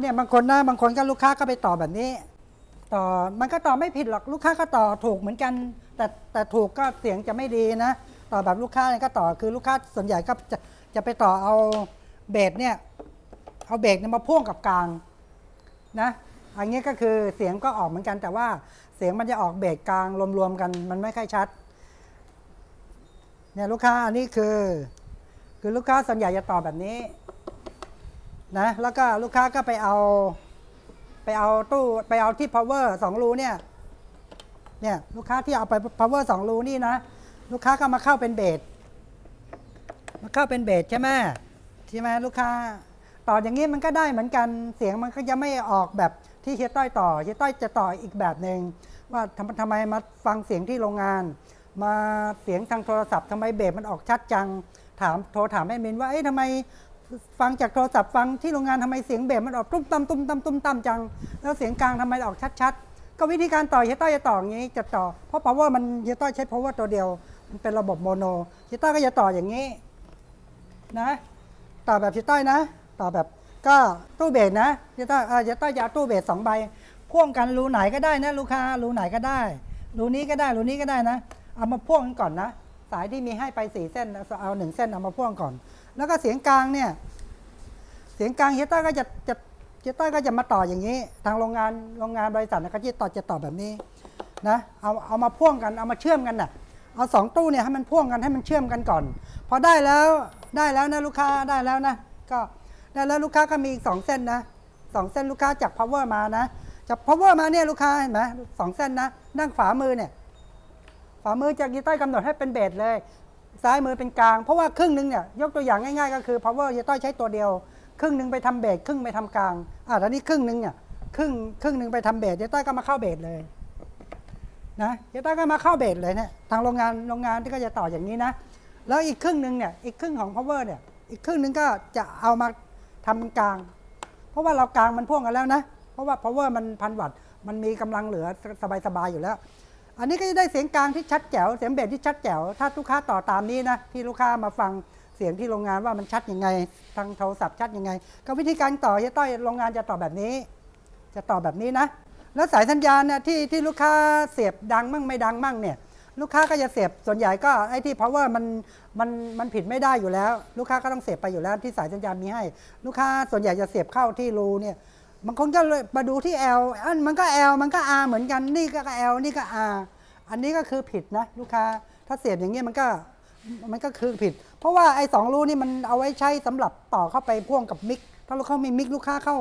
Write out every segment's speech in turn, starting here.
เนี่ยบางคนนะบางคนก็ลูกค้าก็ไปต่อแบบนี้ ต่อมันก็ต่อไม่ผิดหรอกลูกค้าก็ต่อถูกเหมือนกัน แต่แต่ถูกก็เสียงจะไม่ดีนะ ต่อแบบลูกค้าเนี่ยก็ต่อคือลูกค้าส่วนใหญ่ก็จะจะไปต่อเอาเบสเนี่ยเอาเบสเนี่ยมาพ่วงกับกลางนะอันนี้ก็คือเสียงก็ออกเหมือนกัน แต่ว่าเสียงมันจะออกเบสกลางรวมๆกันมันไม่ค่อยชัดเนี่ยลูกค้าอันนี้คือ คือลูกค้าส่วนใหญ่จะต่อแบบนี้ นะแล้วก็ลูกค้าก็ไปเอา ไปเอาตู้ไปเอาที่ power สองรูเนี่ยเนี่ยลูกค้าที่เอาไป power สองรูนี่นะ ลูกค้าก็มาเข้าเป็นเบสมาเข้าเป็นเบสใช่ไหมใช่ไหมลูกค้าต่ออย่างนี้มันก็ได้เหมือนกันเสียงมันก็จะไม่ออกแบบที่เฮียต้อยต่อเฮียต้อยจะต่ออีกแบบหนึ่งว่าทำทำไมมาฟังเสียงที่โรงงาน มาเสียงทางโทรศัพท์ทำไมเบสมันออกชัดจังถามโทรถามแม่มินว่าเอ๊ะทำไม ฟังจากโทรศัพท์ฟังที่โรงงานทำไมเสียงเบสมันออกตุ้มตั้มตุ้มตั้มตุ้มตั้มจัง แล้วเสียงกลางทำไมออกชัดๆ ก็วิธีการต่อเฮต้อยจะต่ออย่างนี้จะต่อ เพราะ power มันเฮต้อยใช้ power ตัวเดียว มันเป็นระบบโมโนเฮต้อยก็จะต่ออย่างนี้นะต่อแบบเฮต้อยนะ ต่อแบบก็ตู้เบสนะเฮต้อยเฮต้อยจะเอาตู้เบสสองใบพ่วงกันรูไหนก็ได้นะลูกค้ารูไหนก็ได้รูนี้ก็ได้รูนี้ก็ได้นะ เอามาพ่วงกันก่อนนะ สายที่มีให้ไปสี่เส้นเอาหนึ่งเส้นเอามาพ่วงก่อน แล้วก็เสียงกลางเนี่ย เสียงกลางเฮียต้อยก็จะจะเฮียต้อยก็จะมาต่ออย่างนี้ ทางโรงงานโรงงานบริษัทนะก็จะต่อจะต่อแบบนี้นะเอาเอามาพ่วงกันเอามาเชื่อมกันน่ะเอาสองตู้เนี่ยให้มันพ่วงกันให้มันเชื่อมกันก่อน พอได้แล้วได้แล้วนะลูกค้าได้แล้วนะ ก็ได้แล้วลูกค้าก็มีอีกสองเส้นนะสองเส้นลูกค้าจาก power มานะจาก power มาเนี่ยลูกค้าเห็นไหมสองเส้นนะด้านขวามือเนี่ยขวามือจากเฮีต้อยกำหนดให้เป็นเบสเลย ซ้ายมือเป็นกลาง เพราะว่าครึ่งหนึ่งเนี่ยยกตัวอย่างง่ายๆ ก็คือ power เฮียต้อยใช้ตัวเดียว ครึ่งหนึ่งไปทำเบสครึ่งไปทำกลางอ่าตอนนี้ครึ่งหนึ่งเนี่ยครึ่งครึ่งหนึ่งไปทำเบสเจ๊ต้อยก็มาเข้าเบสเลยนะเจ๊ต้อยก็มาเข้าเบสเลยเนี่ยทางโรงงานโรงงานที่ก็จะต่ออย่างนี้นะ แล้วอีกครึ่งหนึ่งเนี่ยอีกครึ่งของ power เนี่ยอีกครึ่งหนึ่งก็จะเอามาทำเป็นกลาง เพราะว่าเรากลางมันพ่วงกันแล้วนะ เพราะว่า power มันพันวัตต์มันมีกำลังเหลือสบายๆอยู่แล้ว อันนี้ก็จะได้เสียงกลางที่ชัดแจ๋วเสียงเบสที่ชัดแจ๋วถ้าลูกค้าต่อตามนี้นะที่ลูกค้ามาฟังเสียงที่โรงงานว่ามันชัดยังไง ทางโทรศัพท์ชัดยังไง ก็วิธีการต่อเฮียต้อยโรงงานจะต่อแบบนี้ จะต่อแบบนี้นะ แล้วสายสัญญาณเนี่ยที่ที่ลูกค้าเสียบดังมั่งไม่ดังมั่งเนี่ยลูกค้าก็จะเสียบส่วนใหญ่ก็ไอ้ที่ power มันมันมันผิดไม่ได้อยู่แล้ว ลูกค้าก็ต้องเสียบไปอยู่แล้วที่สายสัญญาณมีให้ ลูกค้าส่วนใหญ่จะเสียบเข้าที่รูเนี่ย บางคนก็เลยมาดูที่ L อันมันก็ L มันก็ R เหมือนกันนี่ก็ L นี่ก็ R อันนี้ก็คือผิดนะลูกค้าถ้าเสียบอย่างนี้ยมันก็มันก็คือผิด เพราะว่าไอ้สองรูนี่มันเอาไว้ใช้สำหรับต่อเข้าไปพ่วงกับมิกถ้าลูกค้ามีมิกลูกค้าเข้า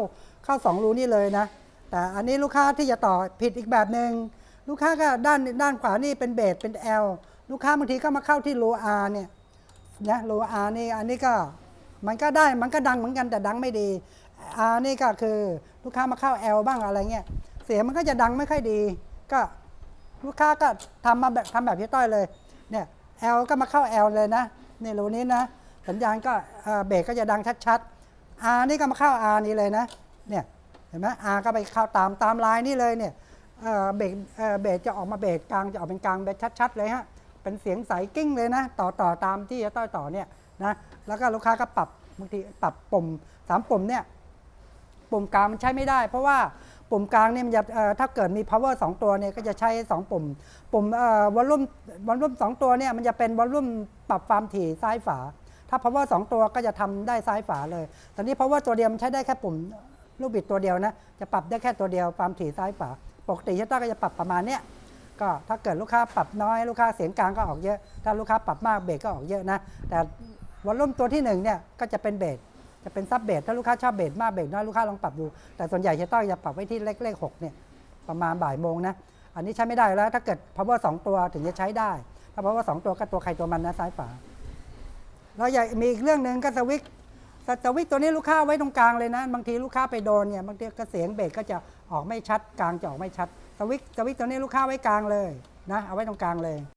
เข้าสองรูนี่เลยนะ แต่อันนี้ลูกค้าที่จะต่อผิดอีกแบบหนึ่งลูกค้าก็ด้านด้านขวานี่เป็นเบสเป็น L ลูกค้าบางทีก็มาเข้าที่โล R เนี่ยนะโล R นี่อันนี้ก็มันก็ได้มันก็ดังเหมือนกันแต่ดังไม่ดี R นี่ก็คือลูกค้ามาเข้า L บ้างอะไรเงี้ยเสียงมันก็จะดังไม่ค่อยดี ก็ลูกค้าก็ทำมาแบบทำแบบพี่ต้อยเลยเนี่ย L ก็มาเข้า L เลยนะนี่รูนี้นะ สัญญาณก็เบสก็จะดังชัดๆ R นี่ก็มาเข้า R นี้เลยนะเนี่ยเห็นไหม R ก็ไปเข้าตามตามลายนี่เลยเนี่ยเอ่อเบสเอ่อเบสจะออกมาเบสกกลางจะออกเป็นกลางเบสชัด ๆ เลยฮะเป็นเสียงใสกิ้งเลยนะ ต่อต่อตามที่จะต้อยต่อเนี่ยนะแล้วก็ลูกค้าก็ปรับบางทีปรับปุ่มสามปุ่มเนี่ย ปุ่มกลางมันใช้ไม่ได้ เพราะว่าปุ่มกลางเนี่ยมันจะถ้าเกิดมี power 2 ตัวเนี่ยก็จะใช้ 2 ปุ่ม ปุ่มวอลลุ่มวอลลุ่มสตัวเนี่ยมันจะเป็นวอลลุ่มปรับความถี่ซ้ายฝา ถ้า power 2 ตัวก็จะทำได้ซ้ายฝาเลยตอนนี้ power ตัวเดียวมันใช้ได้แค่ปุ่มลูกบิดตัวเดียวนะจะปรับได้แค่ตัวเดียวความถี่ซ้ายฝา ปกติเฮต้าก็จะปรับประมาณเนี้ยก็ถ้าเกิดลูกค้าปรับน้อยลูกค้าเสียงกลางก็ออกเยอะ ถ้าลูกค้าปรับมากเบสก็ออกเยอะนะแต่วอลลุ่มตัวที่หนึ่งเนี่ยก็จะเป็นเบส จะเป็นซับเบสถ้าลูกค้าชอบเบสมากเบสน้อยลูกค้าลองปรับดู แต่ส่วนใหญ่จะต้องจะปรับไว้ที่เลขเลขหกเนี่ยประมาณบ่ายโมงนะ อันนี้ใช้ไม่ได้แล้วถ้าเกิด power 2 ตัวถึงจะใช้ได้ ถ้า power 2 ตัวก็ตัวใครตัวมันนะซ้ายฝาแล้วอยากมีอีกเรื่องหนึ่งก็สวิตสวิตตัวนี้ลูกค้าไว้ตรงกลางเลยนะ บางทีลูกค้าไปโดนเนี่ยบางทีก็เสียงเบสก็จะออกไม่ชัดกลางจะออกไม่ชัดสวิตสวิตตัวนี้ลูกค้าไว้กลางเลยนะเอาไว้ตรงกลางเลย